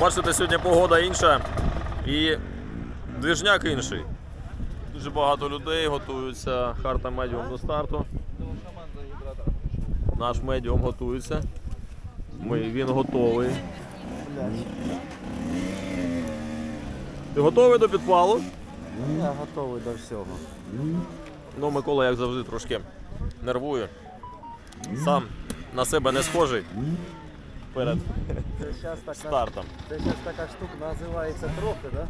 Бачите, сьогодні погода інша і движняк інший. Дуже багато людей готуються. Харта медіум до старту. Наш медіум готується. Ми, він готовий. Ти готовий до підпалу? Я готовий до всього. Ну, Микола, як завжди, трошки нервує. Сам на себе не схожий перед Це зараз така, стартом. це щас така штука називається трохи, да?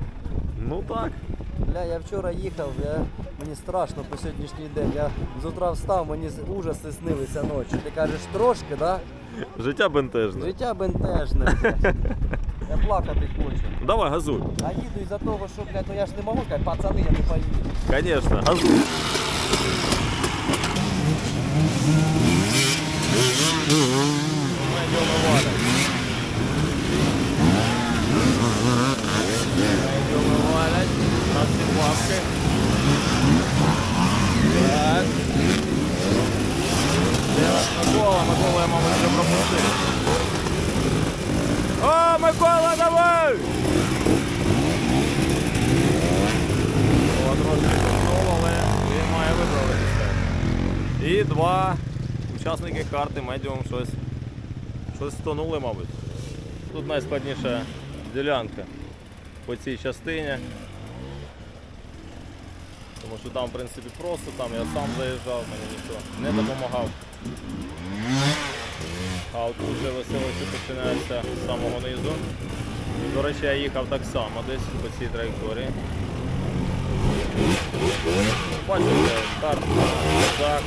Ну так. Бля, я вчора їхав, я, мені страшно по сьогоднішній день. Я з утра встав, мені з- ужаси снилися ночі. Ти кажеш трошки, да? Життя бентежне. Життя бентежне. Я плакати хочу. Давай, газуй. А їду із-за того, що, блядь, ну я ж не можу сказати, пацани, я не поїду. Конечно, газуй. Микола, Микола, я, мабуть, вже пропустив. О, Микола, давай! О, трошки пішов, але він має виправитися. І два учасники карти медіум щось, щось втонули, мабуть. Тут найскладніша ділянка по цій частині. Тому що там, в принципі, просто, там я сам заїжджав, мені ніхто не допомагав. А от тут вже веселище починається з самого низу. До речі, я їхав так само десь по цій траєкторії. Бачите, старт, так.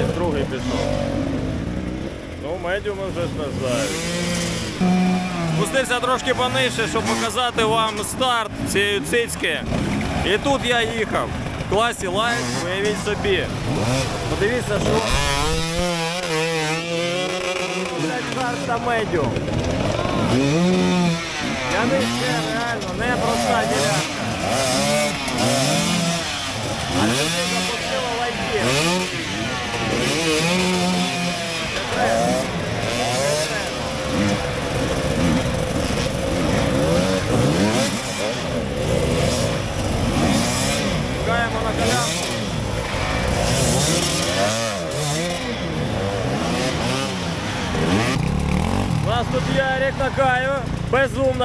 Майже. Другий пішов. Ну, медіуми вже не. Спустився трошки понижче, щоб показати вам старт цієї цицьки. І тут я їхав. В класі лайт, уявіть собі. Подивіться, що. Блядь, карта медіум. Я не ще реально, не проста ділянка. А сюди запустила лайки. Не треба. Не треба. Чекаємо на колянку. У нас тут Ярик Накаєв,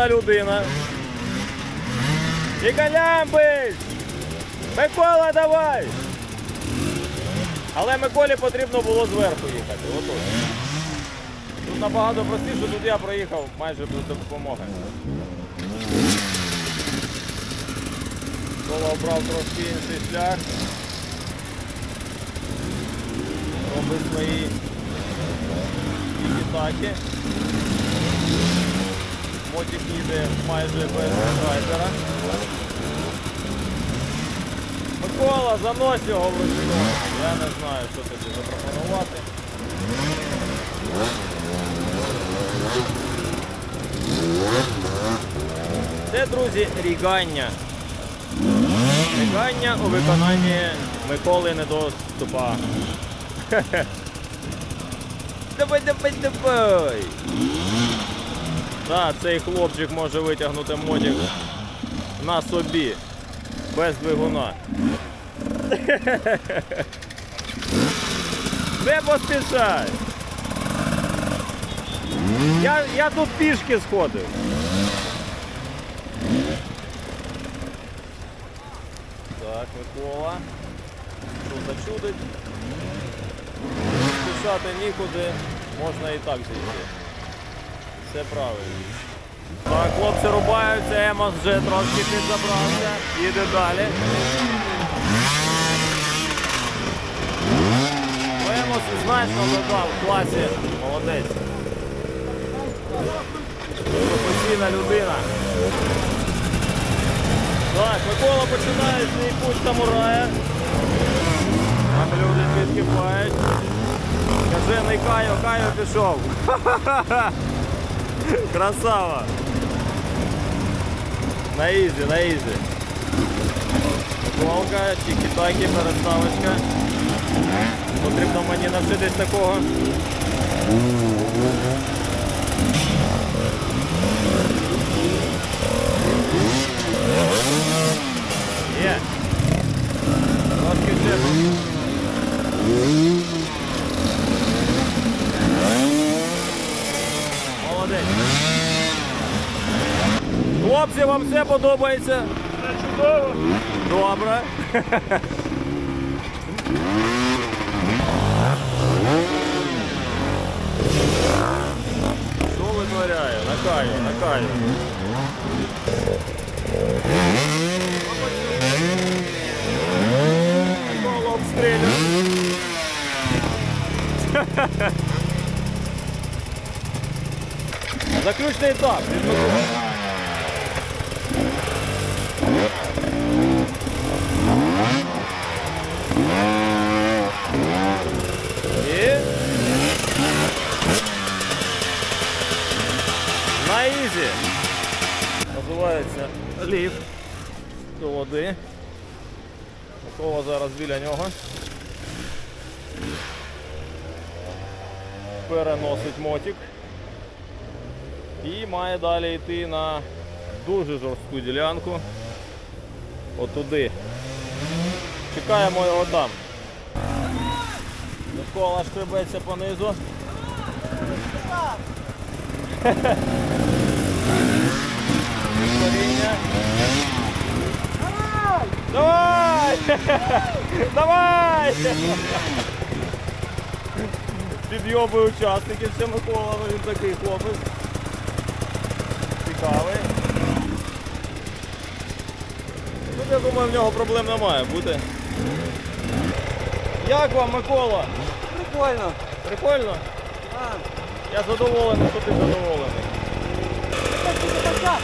людина. І Колямбич! Микола, давай! Але Миколі потрібно було зверху їхати. Отут. Тут набагато простіше, тут я проїхав майже без допомоги. Кола обрав трошки інший шлях. Робить свої атаки. Мотик їде майже без драйвера. Микола, занось його вручну. Я не знаю, що тобі запропонувати. Це, друзі, рігання. Рігання у виконанні Миколи Недоступа. Давай, давай, давай. Так, цей хлопчик може витягнути мотик на собі. Без двигуна. Не поспішай. Я, я тут пішки сходив. Так, Микола. Що зачудить? Спішати нікуди, можна і так зійти. Все правильно. Так, хлопці рубаються, Емос вже трошки підзабрався. Їде далі. Ну, Емос значно додав в класі. Молодець. Професійна людина. Так, Микола починає свій путь самурая. Там люди підкипають. Каже, не Кайо, Кайо пішов. Красава. На ізі, на ізі. перестановка, тікі-такі, переставочка. Потрібно мені навчитись такого. Є. Трошки вже. Молодець. Хлопці, вам все подобається? чудово. Добре. Що витворяє? На каю, на каю. Микола обстрілює. Заключний етап. І на ізі. Називається ліфт до води. Микола зараз біля нього. Переносить мотик. І має далі йти на дуже жорстку ділянку. Отуди. Чекаємо його там. Микола шкребеться понизу. Коріння. Давай! Давай! Підйобує учасників, це Микола, він такий хлопець. Цікавий. Ну, я думаю, в нього проблем немає бути. Як вам, Микола? Прикольно. Прикольно? А, Я задоволений, що ти задоволений. так.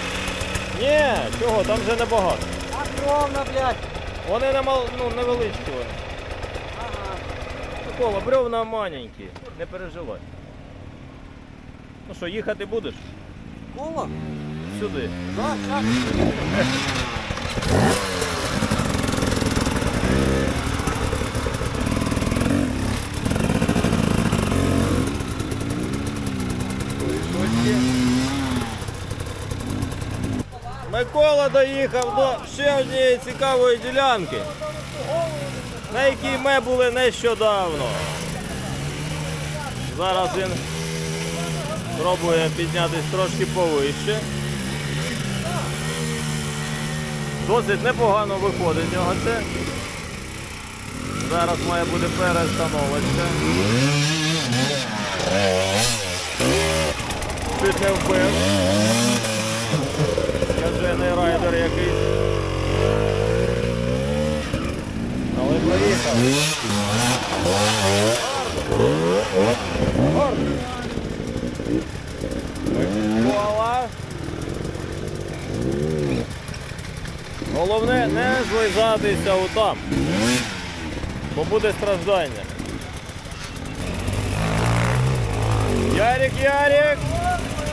Ні, чого, там вже небагато. Огромно, блядь. Вони не мал, ну, невеличкі вони. Ага. Микола, бревна маленькі, не переживай. Ну що, їхати будеш? Коло? Сюди. Да, так. Микола доїхав до ще однієї цікавої ділянки, на якій ми були нещодавно. Зараз він пробує піднятися трошки повище. Досить непогано виходить нього це. Зараз має бути перестановочка. Чуть не вбив. Кажений райдер якийсь. Але проїхав. Микола. Головне не злизатися отам, бо буде страждання. Ярик, Ярик!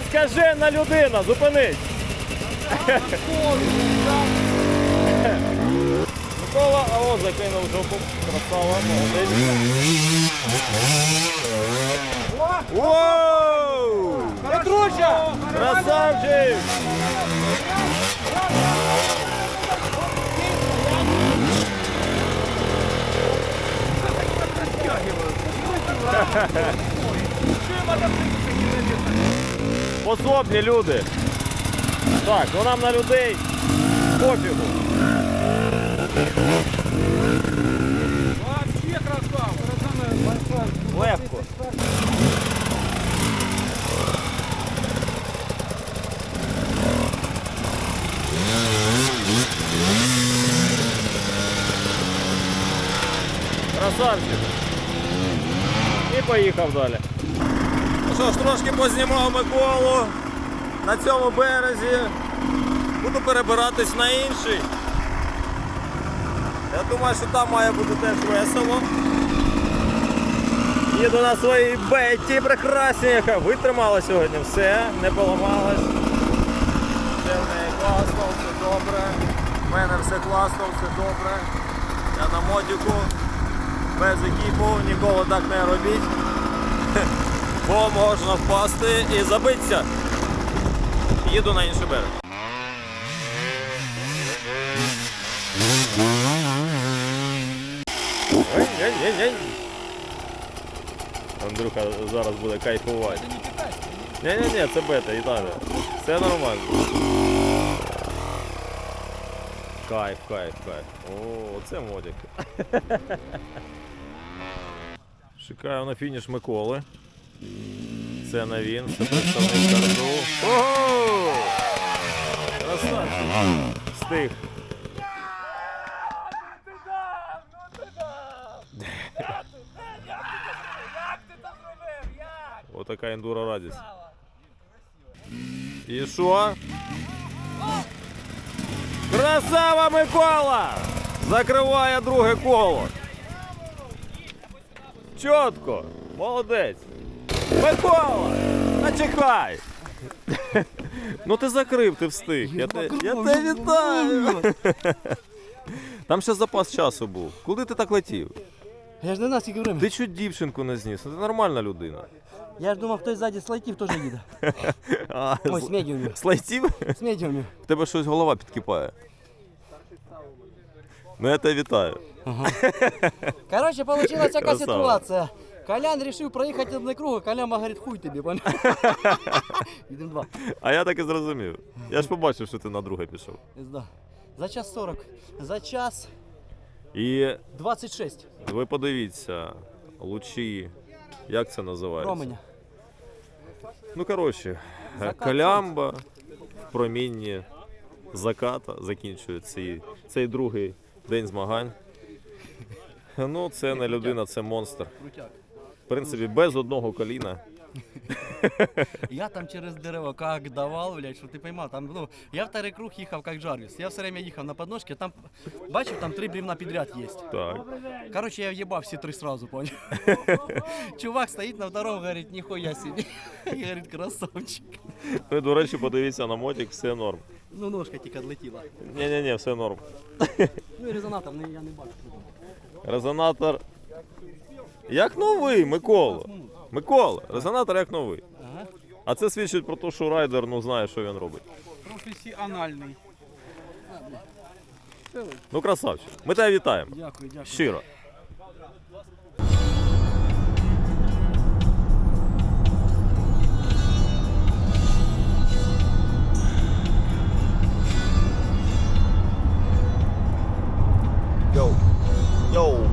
Скажена людина, зупинись! Микола, а о, закинув жопу. Красава, молодець. Воу! Петруча! Красавчик! Пособні люди. Так, ну нам на людей пофігу. Вообще. Легко. Красавчик. Поїхав далі. Ну що ж, трошки познімав Миколу на цьому березі. Буду перебиратись на інший. Я думаю, що там має бути теж весело. Їду на своїй беті прекрасній, яка витримала сьогодні все, не поламалась. Все в неї класно, все добре. В мене все класно, все добре. Я на модіку, без екіпу, ніколи так не робіть. Бо можна впасти і забитися. Їду на інший берег. Андрюха зараз буде кайфувати. Ні-ні-ні, це бета, Італія. Все нормально. Кайф, кайф, кайф. О, це модик. Чекаю на фініш Миколи. Це не він, це представник Карду. Ого! Красавчик. Встиг. Отака ендура радість. І що? Красава Микола! Закриває друге коло. Чітко! Молодець! Микола! Начекай! Ну ти закрив, ти встиг. Я, те, я тебе вітаю! Там ще запас часу був. Куди ти так летів? Я ж не знаю, скільки времени. Ти чуть дівчинку не зніс. Ну, Ти нормальна людина. Я ж думав, хтось ззаді слайтів теж їде. А, Ой, з- з медіумів. Слайтів? З медіумів. В тебе щось голова підкипає. Ну я тебе вітаю. Короче, получилась така Красава. ситуація. Колян рішив проїхати одне кругу, Колян говорить, хуй? Їдемо два. А я так і зрозумів. Я ж побачив, що ти на друге пішов. Пизда. За час 40. За час І 26. ви подивіться, лучі, як це називається? Роменя. Ну, коротше, Закат калямба в промінні заката закінчує цей, цей другий день змагань. Ну, це не людина, це монстр. В принципі, без одного коліна. Я там через дерево как давал, блядь, що ти поймав. Там, ну, я второй круг їхав як Джарвіс. Я все время їхав на подножці, там, бачив, там три бревна підряд є. Так. Короче, я въебав всі три сразу, понял? Чувак стоїть на втором, говорить, ніхуя собі. І говорить, красавчик. Ну, до речі, подивіться на мотик, все норм. Ну, ножка тільки відлетіла. Ні-ні-ні, все норм. Ну і резонатор не- я не бачу. Резонатор. Як новий, Микола. Микола, резонатор як новий. Ага. А це свідчить про те, що райдер ну, знає, що він робить. Професіональний. Ну, красавчик. Ми тебе вітаємо. Дякую, дякую. Щиро. No.